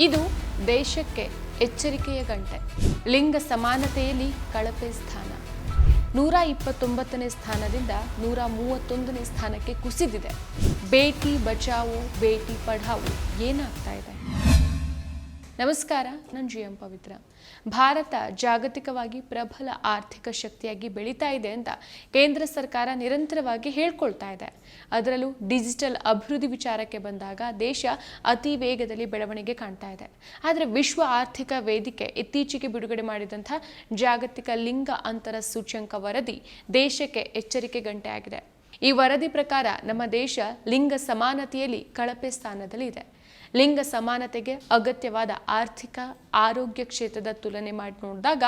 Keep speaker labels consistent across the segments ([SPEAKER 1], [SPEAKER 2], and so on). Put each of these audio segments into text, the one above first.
[SPEAKER 1] ಇದು ದೇಶಕ್ಕೆ ಎಚ್ಚರಿಕೆಯ ಗಂಟೆ. ಲಿಂಗ ಸಮಾನತೆಯಲ್ಲಿ ಕಳಪೆ ಸ್ಥಾನ. ನೂರ ಇಪ್ಪತ್ತೊಂಬತ್ತನೇ ಸ್ಥಾನದಿಂದ ನೂರ ಮೂವತ್ತೊಂದನೇ ಸ್ಥಾನಕ್ಕೆ ಕುಸಿದಿದೆ. ಬೇಟಿ ಬಚಾವೋ, ಬೇಟಿ ಪಢಾವೋ, ಏನಾಗ್ತಾ ಇದೆ? ನಮಸ್ಕಾರ, ನಾನು ಜಿ ಎಂ ಪವಿತ್ರ. ಭಾರತ ಜಾಗತಿಕವಾಗಿ ಪ್ರಬಲ ಆರ್ಥಿಕ ಶಕ್ತಿಯಾಗಿ ಬೆಳೀತಾ ಇದೆ ಅಂತ ಕೇಂದ್ರ ಸರ್ಕಾರ ನಿರಂತರವಾಗಿ ಹೇಳ್ಕೊಳ್ತಾ ಇದೆ. ಅದರಲ್ಲೂ ಡಿಜಿಟಲ್ ಅಭಿವೃದ್ಧಿ ವಿಚಾರಕ್ಕೆ ಬಂದಾಗ ದೇಶ ಅತಿ ವೇಗದಲ್ಲಿ ಬೆಳವಣಿಗೆ ಕಾಣ್ತಾ ಇದೆ. ಆದರೆ ವಿಶ್ವ ಆರ್ಥಿಕ ವೇದಿಕೆ ಇತ್ತೀಚೆಗೆ ಬಿಡುಗಡೆ ಮಾಡಿದಂಥ ಜಾಗತಿಕ ಲಿಂಗ ಅಂತರ ಸೂಚ್ಯಂಕ ವರದಿ ದೇಶಕ್ಕೆ ಎಚ್ಚರಿಕೆ ಗಂಟೆ ಈ ವರದಿ ಪ್ರಕಾರ ನಮ್ಮ ದೇಶ ಲಿಂಗ ಸಮಾನತೆಯಲ್ಲಿ ಕಳಪೆ ಸ್ಥಾನದಲ್ಲಿ ಇದೆ ಲಿಂಗ ಸಮಾನತೆಗೆ ಅಗತ್ಯವಾದ ಆರ್ಥಿಕ ಆರೋಗ್ಯ ಕ್ಷೇತ್ರದ ತುಲನೆ ಮಾಡಿ ನೋಡಿದಾಗ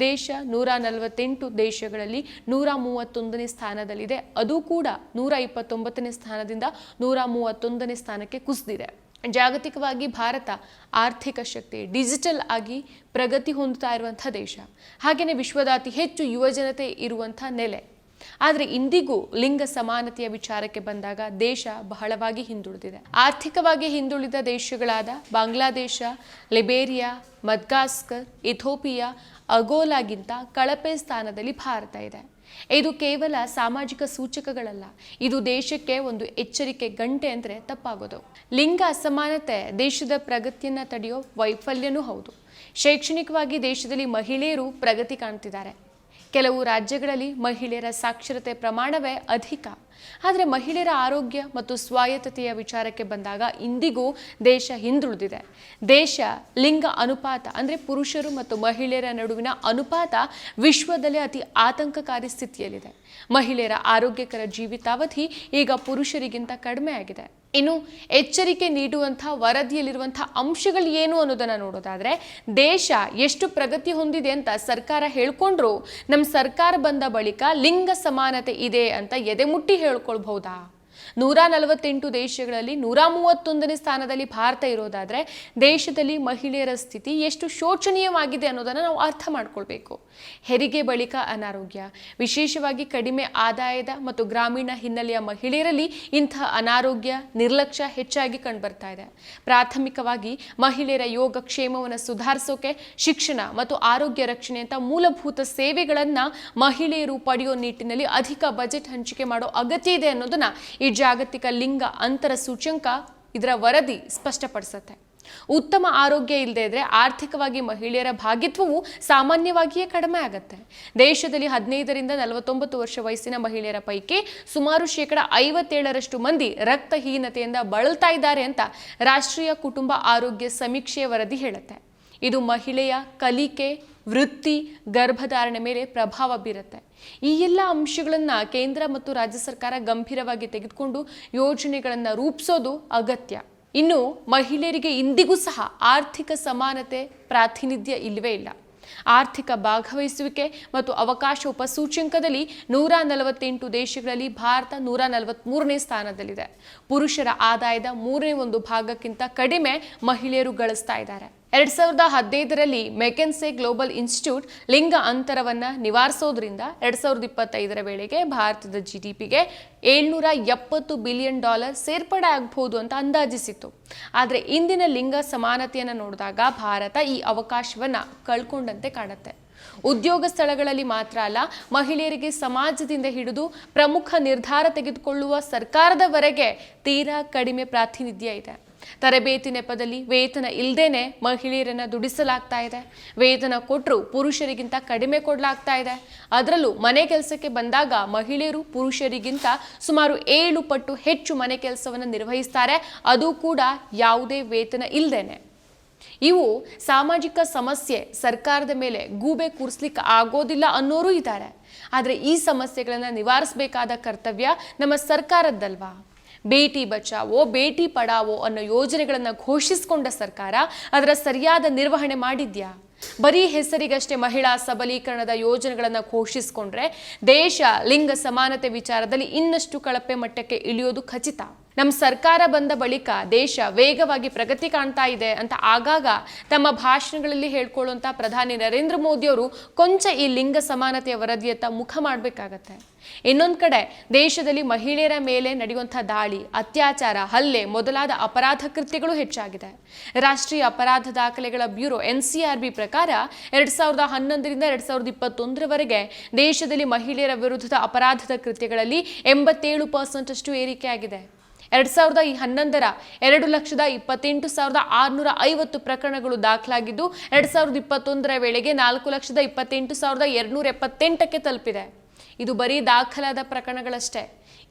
[SPEAKER 1] ದೇಶ ನೂರ ನಲವತ್ತೆಂಟು ದೇಶಗಳಲ್ಲಿ ನೂರ ಮೂವತ್ತೊಂದನೇ ಸ್ಥಾನದಲ್ಲಿದೆ. ಅದು ಕೂಡ ನೂರ ಇಪ್ಪತ್ತೊಂಬತ್ತನೇ ಸ್ಥಾನದಿಂದ ನೂರ ಮೂವತ್ತೊಂದನೇ ಸ್ಥಾನಕ್ಕೆ ಕುಸಿದಿದೆ. ಜಾಗತಿಕವಾಗಿ ಭಾರತ ಆರ್ಥಿಕ ಶಕ್ತಿ ಡಿಜಿಟಲ್ ಆಗಿ ಪ್ರಗತಿ ಹೊಂದುತ್ತಾ ಇರುವಂಥ ದೇಶ. ಹಾಗೆಯೇ ವಿಶ್ವದ ಅತಿ ಹೆಚ್ಚು ಯುವಜನತೆ ಇರುವಂಥ ನೆಲೆ. ಆದರೆ ಇಂದಿಗೂ ಲಿಂಗ ಸಮಾನತೆಯ ವಿಚಾರಕ್ಕೆ ಬಂದಾಗ ದೇಶ ಬಹಳವಾಗಿ ಹಿಂದುಳಿದಿದೆ. ಆರ್ಥಿಕವಾಗಿ ಹಿಂದುಳಿದ ದೇಶಗಳಾದ ಬಾಂಗ್ಲಾದೇಶ, ಲಿಬೇರಿಯಾ, ಮದ್ಗಾಸ್ಕರ್, ಇಥೋಪಿಯಾ, ಅಗೋಲಾಗಿಂತ ಕಳಪೆ ಸ್ಥಾನದಲ್ಲಿ ಭಾರತ ಇದೆ. ಇದು ಕೇವಲ ಸಾಮಾಜಿಕ ಸೂಚಕಗಳಲ್ಲ, ಇದು ದೇಶಕ್ಕೆ ಒಂದು ಎಚ್ಚರಿಕೆ ಗಂಟೆ ಅಂದರೆ ತಪ್ಪಾಗೋದು. ಲಿಂಗ ಅಸಮಾನತೆ ದೇಶದ ಪ್ರಗತಿಯನ್ನ ತಡೆಯೋ ವೈಫಲ್ಯನೂ ಹೌದು. ಶೈಕ್ಷಣಿಕವಾಗಿ ದೇಶದಲ್ಲಿ ಮಹಿಳೆಯರು ಪ್ರಗತಿ ಕಾಣ್ತಿದ್ದಾರೆ. ಕೆಲವು ರಾಜ್ಯಗಳಲ್ಲಿ ಮಹಿಳೆಯರ ಸಾಕ್ಷರತೆ ಪ್ರಮಾಣವೇ ಅಧಿಕ. ಆದರೆ ಮಹಿಳೆಯರ ಆರೋಗ್ಯ ಮತ್ತು ಸ್ವಾಯತ್ತತೆಯ ವಿಚಾರಕ್ಕೆ ಬಂದಾಗ ಇಂದಿಗೂ ದೇಶ ಹಿಂದುಳಿದಿದೆ. ದೇಶ ಲಿಂಗ ಅನುಪಾತ, ಅಂದರೆ ಪುರುಷರು ಮತ್ತು ಮಹಿಳೆಯರ ನಡುವಿನ ಅನುಪಾತ ವಿಶ್ವದಲ್ಲೇ ಅತಿ ಆತಂಕಕಾರಿ ಸ್ಥಿತಿಯಲ್ಲಿದೆ. ಮಹಿಳೆಯರ ಆರೋಗ್ಯಕರ ಜೀವಿತಾವಧಿ ಈಗ ಪುರುಷರಿಗಿಂತ ಕಡಿಮೆ ಆಗಿದೆ ಇನ್ನು ಎಚ್ಚರಿಕೆ ನೀಡುವಂಥ ವರದಿಯಲ್ಲಿರುವಂಥ ಅಂಶಗಳು ಏನು ಅನ್ನೋದನ್ನು ನೋಡೋದಾದ್ರೆ, ದೇಶ ಎಷ್ಟು ಪ್ರಗತಿ ಹೊಂದಿದೆ ಅಂತ ಸರ್ಕಾರ ಹೇಳ್ಕೊಂಡ್ರು ನಮ್ಮ ಸರ್ಕಾರ ಬಂದ ಬಳಿಕ ಲಿಂಗ ಸಮಾನತೆ ಇದೆ ಅಂತ ಎದೆಮುಟ್ಟಿ ಹೇಳ್ಕೊಳ್ಬಹುದಾ? ನೂರ ನಲವತ್ತೆಂಟು ದೇಶಗಳಲ್ಲಿ ನೂರ ಮೂವತ್ತೊಂದನೇ ಸ್ಥಾನದಲ್ಲಿ ಭಾರತ ಇರೋದಾದ್ರೆ ದೇಶದಲ್ಲಿ ಮಹಿಳೆಯರ ಸ್ಥಿತಿ ಎಷ್ಟು ಶೋಚನೀಯವಾಗಿದೆ ಅನ್ನೋದನ್ನು ನಾವು ಅರ್ಥ ಮಾಡ್ಕೊಳ್ಬೇಕು. ಹೆರಿಗೆ ಬಳಿಕ ಅನಾರೋಗ್ಯ, ವಿಶೇಷವಾಗಿ ಕಡಿಮೆ ಆದಾಯದ ಮತ್ತು ಗ್ರಾಮೀಣ ಹಿನ್ನೆಲೆಯ ಮಹಿಳೆಯರಲ್ಲಿ ಇಂತಹ ಅನಾರೋಗ್ಯ ನಿರ್ಲಕ್ಷ್ಯ ಹೆಚ್ಚಾಗಿ ಕಂಡುಬರ್ತಾ ಇದೆ. ಪ್ರಾಥಮಿಕವಾಗಿ ಮಹಿಳೆಯರ ಯೋಗಕ್ಷೇಮವನ್ನು ಸುಧಾರಿಸೋಕೆ ಶಿಕ್ಷಣ ಮತ್ತು ಆರೋಗ್ಯ ರಕ್ಷಣೆ ಅಂತ ಮೂಲಭೂತ ಸೇವೆಗಳನ್ನು ಮಹಿಳೆಯರು ಪಡೆಯೋ ನಿಟ್ಟಿನಲ್ಲಿ ಅಧಿಕ ಬಜೆಟ್ ಹಂಚಿಕೆ ಮಾಡೋ ಅಗತ್ಯ ಇದೆ ಅನ್ನೋದನ್ನ ಈ ಜಾಗತಿಕ ಲಿಂಗ ಅಂತರ ಸೂಚ್ಯಂಕ ಇದರ ವರದಿ ಸ್ಪಷ್ಟಪಡಿಸುತ್ತೆ. ಉತ್ತಮ ಆರೋಗ್ಯ ಇಲ್ಲದೆ ಇದ್ರೆ ಆರ್ಥಿಕವಾಗಿ ಮಹಿಳೆಯರ ಭಾಗಿತ್ವವು ಸಾಮಾನ್ಯವಾಗಿಯೇ ಕಡಿಮೆ ಆಗುತ್ತೆ. ದೇಶದಲ್ಲಿ ಹದಿನೈದರಿಂದ ನಲವತ್ತೊಂಬತ್ತು ವರ್ಷ ವಯಸ್ಸಿನ ಮಹಿಳೆಯರ ಪೈಕಿ ಸುಮಾರು ಶೇಕಡ ಐವತ್ತೇಳರಷ್ಟು ಮಂದಿ ರಕ್ತಹೀನತೆಯಿಂದ ಬಳಲ್ತಾ ಇದ್ದಾರೆ ಅಂತ ರಾಷ್ಟ್ರೀಯ ಕುಟುಂಬ ಆರೋಗ್ಯ ಸಮೀಕ್ಷೆಯ ವರದಿ ಹೇಳುತ್ತೆ. ಇದು ಮಹಿಳೆಯ ಕಲಿಕೆ, ವೃತ್ತಿ, ಗರ್ಭಧಾರಣೆ ಮೇಲೆ ಪ್ರಭಾವ ಬೀರುತ್ತೆ. ಈ ಎಲ್ಲ ಅಂಶಗಳನ್ನು ಕೇಂದ್ರ ಮತ್ತು ರಾಜ್ಯ ಸರ್ಕಾರ ಗಂಭೀರವಾಗಿ ತೆಗೆದುಕೊಂಡು ಯೋಜನೆಗಳನ್ನು ರೂಪಿಸೋದು ಅಗತ್ಯ. ಇನ್ನು ಮಹಿಳೆಯರಿಗೆ ಇಂದಿಗೂ ಸಹ ಆರ್ಥಿಕ ಸಮಾನತೆ, ಪ್ರಾತಿನಿಧ್ಯ ಇಲ್ಲವೇ ಇಲ್ಲ. ಆರ್ಥಿಕ ಭಾಗವಹಿಸುವಿಕೆ ಮತ್ತು ಅವಕಾಶ ಉಪಸೂಚ್ಯಂಕದಲ್ಲಿ ನೂರ ನಲವತ್ತೆಂಟು ದೇಶಗಳಲ್ಲಿ ಭಾರತ ನೂರ ನಲವತ್ತ್ಮೂರನೇ ಸ್ಥಾನದಲ್ಲಿದೆ. ಪುರುಷರ ಆದಾಯದ ಮೂರನೇ ಒಂದು ಭಾಗಕ್ಕಿಂತ ಕಡಿಮೆ ಮಹಿಳೆಯರು ಗಳಿಸ್ತಾ ಇದ್ದಾರೆ. ಎರಡ್ ಸಾವಿರದ ಹದಿನೈದರಲ್ಲಿ ಮೆಕೆನ್ಸೆ ಗ್ಲೋಬಲ್ ಇನ್ಸ್ಟಿಟ್ಯೂಟ್ ಲಿಂಗ ಅಂತರವನ್ನು ನಿವಾರಿಸೋದ್ರಿಂದ ಎರಡ್ ಸಾವಿರದ ಇಪ್ಪತ್ತೈದರ ವೇಳೆಗೆ ಭಾರತದ ಜಿ ಡಿ ಪಿಗೆ ಏಳ್ನೂರ ಎಪ್ಪತ್ತು ಬಿಲಿಯನ್ ಡಾಲರ್ ಸೇರ್ಪಡೆ ಆಗಬಹುದು ಅಂತ ಅಂದಾಜಿಸಿತ್ತು. ಆದರೆ ಇಂದಿನ ಲಿಂಗ ಸಮಾನತೆಯನ್ನು ನೋಡಿದಾಗ ಭಾರತ ಈ ಅವಕಾಶವನ್ನು ಕಳ್ಕೊಂಡಂತೆ ಕಾಣುತ್ತೆ. ಉದ್ಯೋಗ ಸ್ಥಳಗಳಲ್ಲಿ ಮಾತ್ರ ಅಲ್ಲ, ಮಹಿಳೆಯರಿಗೆ ಸಮಾಜದಿಂದ ಹಿಡಿದು ಪ್ರಮುಖ ನಿರ್ಧಾರ ತೆಗೆದುಕೊಳ್ಳುವ ಸರ್ಕಾರದವರೆಗೆ ತೀರಾ ಕಡಿಮೆ ಪ್ರಾತಿನಿಧ್ಯ ಇದೆ. ತರಬೇತಿ ನೆಪದಲ್ಲಿ ವೇತನ ಇಲ್ಲದೇನೆ ಮಹಿಳೆಯರನ್ನ ದುಡಿಸಲಾಗ್ತಾ ಇದೆ. ವೇತನ ಕೊಟ್ಟರು ಪುರುಷರಿಗಿಂತ ಕಡಿಮೆ ಕೊಡಲಾಗ್ತಾ ಇದೆ. ಅದರಲ್ಲೂ ಮನೆ ಕೆಲಸಕ್ಕೆ ಬಂದಾಗ ಮಹಿಳೆಯರು ಪುರುಷರಿಗಿಂತ ಸುಮಾರು ಏಳು ಪಟ್ಟು ಹೆಚ್ಚು ಮನೆ ಕೆಲಸವನ್ನು ನಿರ್ವಹಿಸ್ತಾರೆ. ಅದು ಕೂಡ ಯಾವುದೇ ವೇತನ ಇಲ್ಲದೇನೆ ಇವು ಸಾಮಾಜಿಕ ಸಮಸ್ಯೆ ಸರ್ಕಾರದ ಮೇಲೆ ಗೂಬೆ ಕೂರಿಸ್ಲಿಕ್ಕೆ ಆಗೋದಿಲ್ಲ ಅನ್ನೋರು ಇದ್ದಾರೆ. ಆದರೆ ಈ ಸಮಸ್ಯೆಗಳನ್ನು ನಿವಾರಿಸಬೇಕಾದ ಕರ್ತವ್ಯ ನಮ್ಮ ಸರ್ಕಾರದ್ದಲ್ವಾ? ಬೇಟಿ ಬಚಾವೋ, ಬೇಟಿ ಪಡಾವೋ ಅನ್ನೋ ಯೋಜನೆಗಳನ್ನು ಘೋಷಿಸಿಕೊಂಡ ಸರ್ಕಾರ ಅದರ ಸರಿಯಾದ ನಿರ್ವಹಣೆ ಮಾಡಿದ್ಯಾ? ಬರೀ ಹೆಸರಿಗಷ್ಟೇ ಮಹಿಳಾ ಸಬಲೀಕರಣದ ಯೋಜನೆಗಳನ್ನು ಘೋಷಿಸಿಕೊಂಡ್ರೆ ದೇಶ ಲಿಂಗ ಸಮಾನತೆ ವಿಚಾರದಲ್ಲಿ ಇನ್ನಷ್ಟು ಕಳಪೆ ಮಟ್ಟಕ್ಕೆ ಇಳಿಯೋದು ಖಚಿತ. ನಮ್ಮ ಸರ್ಕಾರ ಬಂದ ಬಳಿಕ ದೇಶ ವೇಗವಾಗಿ ಪ್ರಗತಿ ಕಾಣ್ತಾ ಇದೆ ಅಂತ ಆಗಾಗ ತಮ್ಮ ಭಾಷಣಗಳಲ್ಲಿ ಹೇಳ್ಕೊಳ್ಳುವಂಥ ಪ್ರಧಾನಿ ನರೇಂದ್ರ ಮೋದಿಯವರು ಕೊಂಚ ಈ ಲಿಂಗ ಸಮಾನತೆಯ ವರದಿಯತ್ತ ಮುಖ ಮಾಡಬೇಕಾಗತ್ತೆ. ಇನ್ನೊಂದು ಕಡೆ ದೇಶದಲ್ಲಿ ಮಹಿಳೆಯರ ಮೇಲೆ ನಡೆಯುವಂಥ ದಾಳಿ, ಅತ್ಯಾಚಾರ, ಹಲ್ಲೆ ಮೊದಲಾದ ಅಪರಾಧ ಕೃತ್ಯಗಳು ಹೆಚ್ಚಾಗಿದೆ. ರಾಷ್ಟ್ರೀಯ ಅಪರಾಧ ದಾಖಲೆಗಳ bureau N C R B ಪ್ರಕಾರ ಎರಡ್ ಸಾವಿರದ ಹನ್ನೊಂದರಿಂದ ಎರಡ್ ಸಾವಿರದ ಇಪ್ಪತ್ತೊಂದರವರೆಗೆ ದೇಶದಲ್ಲಿ ಮಹಿಳೆಯರ ವಿರುದ್ಧದ ಅಪರಾಧದ ಕೃತ್ಯಗಳಲ್ಲಿ ಎಂಬತ್ತೇಳು ಪರ್ಸೆಂಟ್ ಅಷ್ಟು ಏರಿಕೆಯಾಗಿದೆ. ಎರಡ್ ಸಾವಿರದ ಹನ್ನೊಂದರ ಎರಡು ಲಕ್ಷದ ಇಪ್ಪತ್ತೆಂಟು ಸಾವಿರದ ಆರುನೂರ ಐವತ್ತು ಪ್ರಕರಣಗಳು ದಾಖಲಾಗಿದ್ದು, ಎರಡ್ ಸಾವಿರದ ಇಪ್ಪತ್ತೊಂದರ ವೇಳೆಗೆ ನಾಲ್ಕು ಲಕ್ಷದ ಇಪ್ಪತ್ತೆಂಟು ಸಾವಿರದ ಎರಡುನೂರ ಎಪ್ಪತ್ತೆಂಟಕ್ಕೆ ತಲುಪಿದೆ. ಇದು ಬರೀ ದಾಖಲಾದ ಪ್ರಕರಣಗಳಷ್ಟೇ.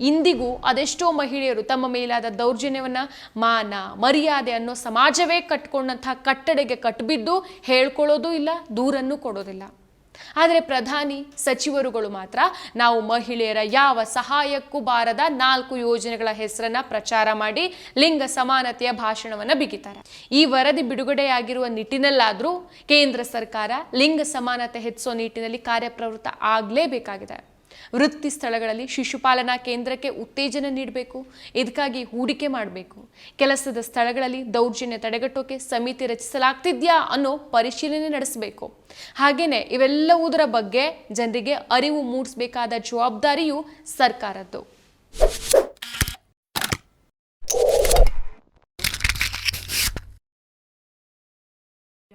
[SPEAKER 1] ಇಂದಿಗೂ ಅದೆಷ್ಟೋ ಮಹಿಳೆಯರು ತಮ್ಮ ಮೇಲಾದ ದೌರ್ಜನ್ಯವನ್ನು ಮಾನ, ಮರ್ಯಾದೆ ಅನ್ನೋ ಸಮಾಜವೇ ಕಟ್ಕೊಂಡಂತಹ ಕಟ್ಟಡೆಗೆ ಕಟ್ಬಿದ್ದು ಹೇಳ್ಕೊಳ್ಳೋದು ಇಲ್ಲ, ದೂರನ್ನು ಕೊಡೋದಿಲ್ಲ. ಆದರೆ ಪ್ರಧಾನಿ, ಸಚಿವರುಗಳು ಮಾತ್ರ ನಾವು ಮಹಿಳೆಯರ ಯಾವ ಸಹಾಯಕ್ಕೂ ಬಾರದ ನಾಲ್ಕು ಯೋಜನೆಗಳ ಹೆಸರನ್ನ ಪ್ರಚಾರ ಮಾಡಿ ಲಿಂಗ ಸಮಾನತೆಯ ಭಾಷಣವನ್ನ ಬಿಗಿತಾರೆ. ಈ ವರದಿ ಬಿಡುಗಡೆಯಾಗಿರುವ ನಿಟ್ಟಿನಲ್ಲಾದರೂ ಕೇಂದ್ರ ಸರ್ಕಾರ ಲಿಂಗ ಸಮಾನತೆ ಹೆಚ್ಚಿಸೋ ನಿಟ್ಟಿನಲ್ಲಿ ಕಾರ್ಯಪ್ರವೃತ್ತ ಆಗಲೇಬೇಕಾಗಿದೆ. ವೃತ್ತಿ ಸ್ಥಳಗಳಲ್ಲಿ ಶಿಶುಪಾಲನಾ ಕೇಂದ್ರಕ್ಕೆ ಉತ್ತೇಜನ ನೀಡಬೇಕು, ಇದಕ್ಕಾಗಿ ಹೂಡಿಕೆ ಮಾಡಬೇಕು. ಕೆಲಸದ ಸ್ಥಳಗಳಲ್ಲಿ ದೌರ್ಜನ್ಯ ತಡೆಗಟ್ಟೋಕೆ ಸಮಿತಿ ರಚಿಸಲಾಗ್ತಿದ್ಯಾ ಅನ್ನೋ ಪರಿಶೀಲನೆ ನಡೆಸಬೇಕು. ಹಾಗೇನೆ ಇವೆಲ್ಲವುದರ ಬಗ್ಗೆ ಜನರಿಗೆ ಅರಿವು ಮೂಡಿಸಬೇಕಾದ ಜವಾಬ್ದಾರಿಯು ಸರ್ಕಾರದ್ದು.